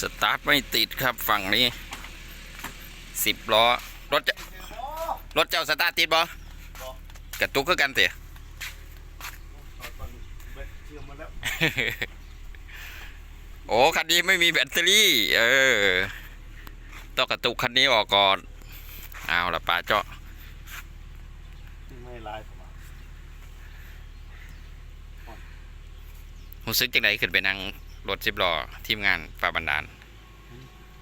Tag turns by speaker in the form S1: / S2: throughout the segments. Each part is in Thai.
S1: สตาร์ทไม่ติดครับฝั่งนี้สิบล้อ รถจะรถเจ้าสตาร์ทติดบ่กระตุกคือกันเตะ
S2: เชื่อมมาแล้ว
S1: โอ้คันนี้ไม่มีแบตเตอรี่ เออ ต้องกระตุกคันนี้ออกก่อนเอาละป่าเจาะ
S2: ไม่ไลฟ์มา
S1: รู้สึกจังไดขึ้นไปนั่ง รถสิบล้อทีมงานป่าบันดาล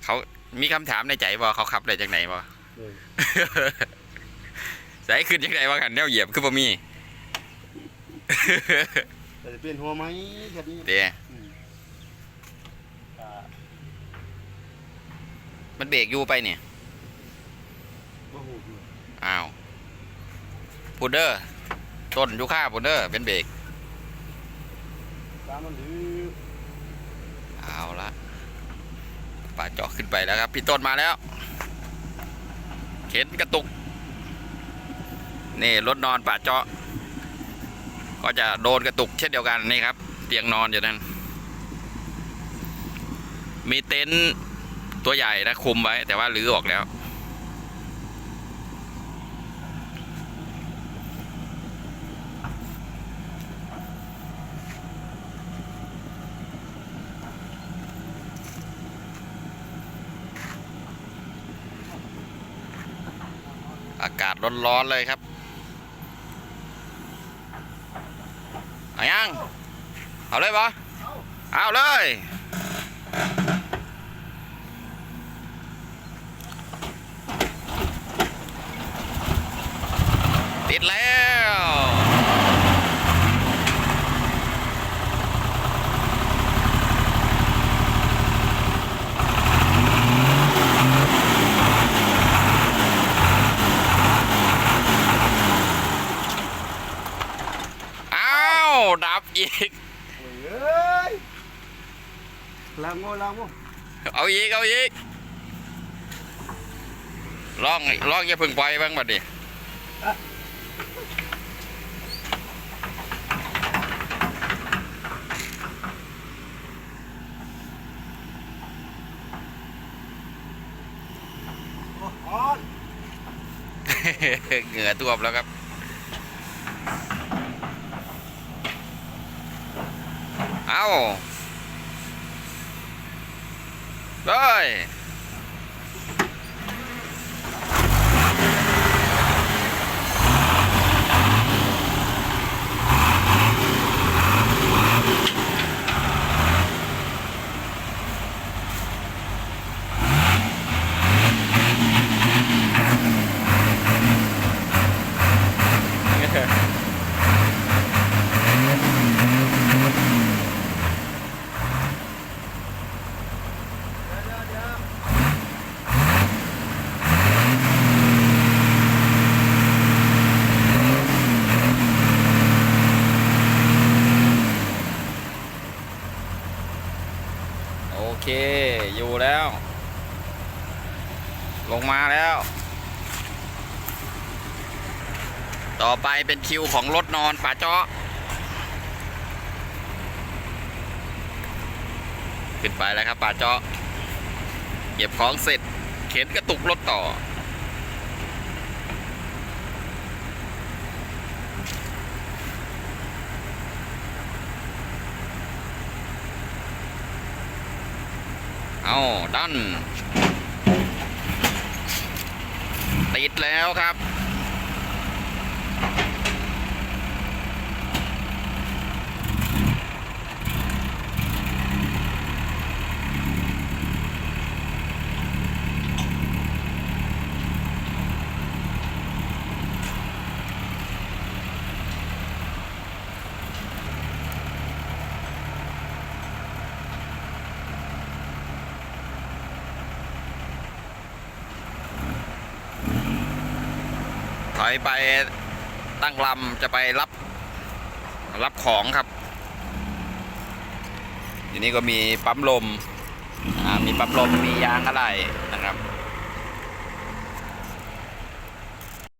S1: เขามีคำถามในใจบ่เขาขับได้จังไหนบ่
S2: เลย
S1: ใส่ขึ้นจังไดว่ากันแนวเหยียบคือบ่มี
S2: แต่จะเปลี่ยนหัวไหมแค่นี้
S1: เดี๋ยว
S2: อืมอ่า
S1: มันเบรกอยู่ไปเนี่ย
S2: บ่หูอยู่
S1: อ้าวพูดเดอร์ต้นยูค่าพูดเดอร์เป็นเบรก
S2: ตามมันหรือ
S1: เอาละ ป่าเจาะขึ้นไปแล้วครับ พี่ต้นมาแล้ว เข็นกระตุก นี่รถนอนป่าเจาะ ก็จะโดนกระตุกเช่นเดียวกันนี่ครับ เตียงนอนอยู่นั่นมีเต็นท์ตัวใหญ่นะคุมไว้ แต่ว่ารื้อออกแล้ว ร้อนๆเลยครับเอายัง เอาเลยปะเอาเลย ติดแล้ว อ้าว ดับอีก
S2: เอ้ยลางโง่ลางโง่
S1: เอาอีกเอาอีกลองลองอย่าเพึ่งไปบ้างบัดดิ
S2: อ่อน
S1: เหงื่อตัวมแล้วครับ เอาเลย โอเค อยู่แล้ว ลงมาแล้วต่อไปเป็นคิวของรถนอนป่าเจาะขึ้นไปแล้วครับป่าเจาะเก็บของเสร็จ เข็นกระตุกรถต่อ เอาดันติดแล้วครับ ถอยไปตั้งลำจะไปรับ รับของครับทีนี้ก็มีปั๊มลมมีปั๊มลมมียางอะไรนะครับ